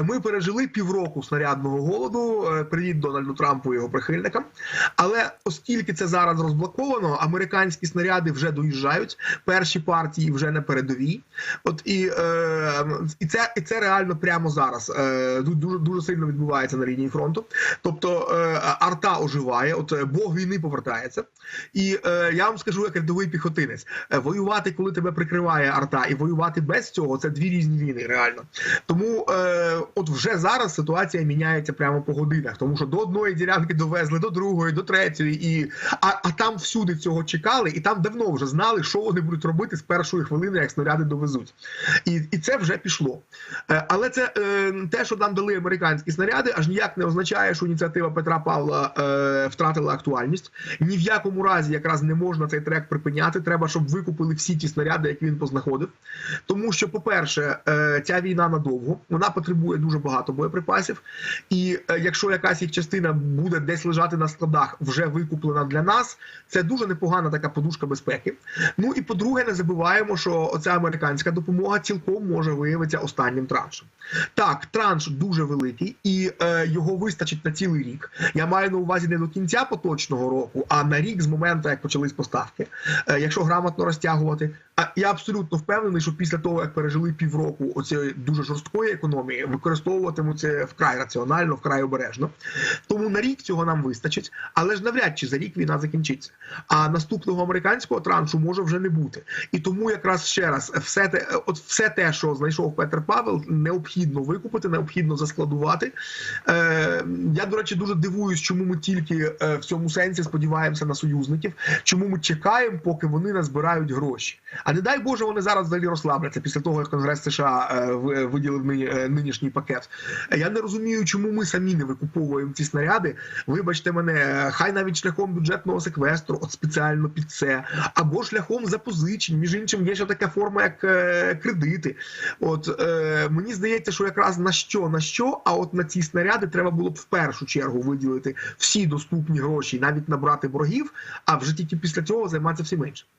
Е, Ми пережили півроку снарядного голоду. е, Привіт Дональду Трампу і його прихильникам. Але оскільки це зараз розблоковано, американські снаряди вже доїжджають. Перші партії вже на передовій. От і, е, і це і це реально прямо зараз. Е, дуже дуже сильно відбувається на лінії фронту. Тобто арта оживає, от бог війни повертається. І я вам скажу, як рядовий піхотинець, воювати, коли тебе прикриває арта, і воювати без цього це дві різні війни, реально. Тому от вже зараз ситуація міняється прямо по годинах, тому що до одної ділянки довезли, до другої, до третьої, і а, а там всюди цього чекали, і там давно вже знали, що вони будуть робити з першої хвилини, як снаряди довезуть. І, і це вже пішло. Е, але це е, те, що нам дали американські снаряди, аж ніяк не означає, що ініціатива Петра Павла е, втратила актуальність. Ні в якому разі якраз не можна цей трек припиняти. Треба, щоб викупили всі ті снаряди, які він познаходив. Тому що, по-перше, е, ця війна надовго, вона потребує дуже багато боєприпасів. І е, якщо якась їх частина буде десь лежати на складах, вже викуплена для нас, це дуже непогана така подушка безпеки. Ну і по-друге, не забуваємо, що оця американська допомога цілком може виявитися останнім траншем. Так, транш дуже великий, і е, його вистачить на цілий рік. Я маю на увазі не до кінця поточного року, а на рік з моменту, як почались поставки. Е, якщо грамотно розтягувати. А я абсолютно впевнений, що після того, як пережили півроку оцієї дуже жорсткої економії, використовуватимуть це вкрай раціонально, вкрай обережно. Тому на рік цього нам вистачить, але ж навряд чи за рік війна закінчиться. А наступного американського траншу може вже не бути. І тому якраз ще раз все те, от все те, що знайшов Петр Павел, необхідно викупити, необхідно заскладувати. Е, я, до речі, дуже дивуюсь, чому ми тільки е, в цьому сенсі сподіваємося на союзників, чому ми чекаємо, поки вони назбирають гроші. А не дай Боже, вони зараз взагалі розслабляться після того, як Конгрес США е, ви- виділив нині- е, пакет. Я не розумію, чому ми самі не викуповуємо ці снаряди. Вибачте мене, хай навіть шляхом бюджетного секвестру, от спеціально під це, або шляхом запозичень. Між іншим, є ще така форма, як е, кредити. От е, мені здається, що якраз на що на що, а от на ці снаряди треба було б в першу чергу виділити всі доступні гроші, навіть набрати боргів, а вже тільки після цього займатися всім іншим.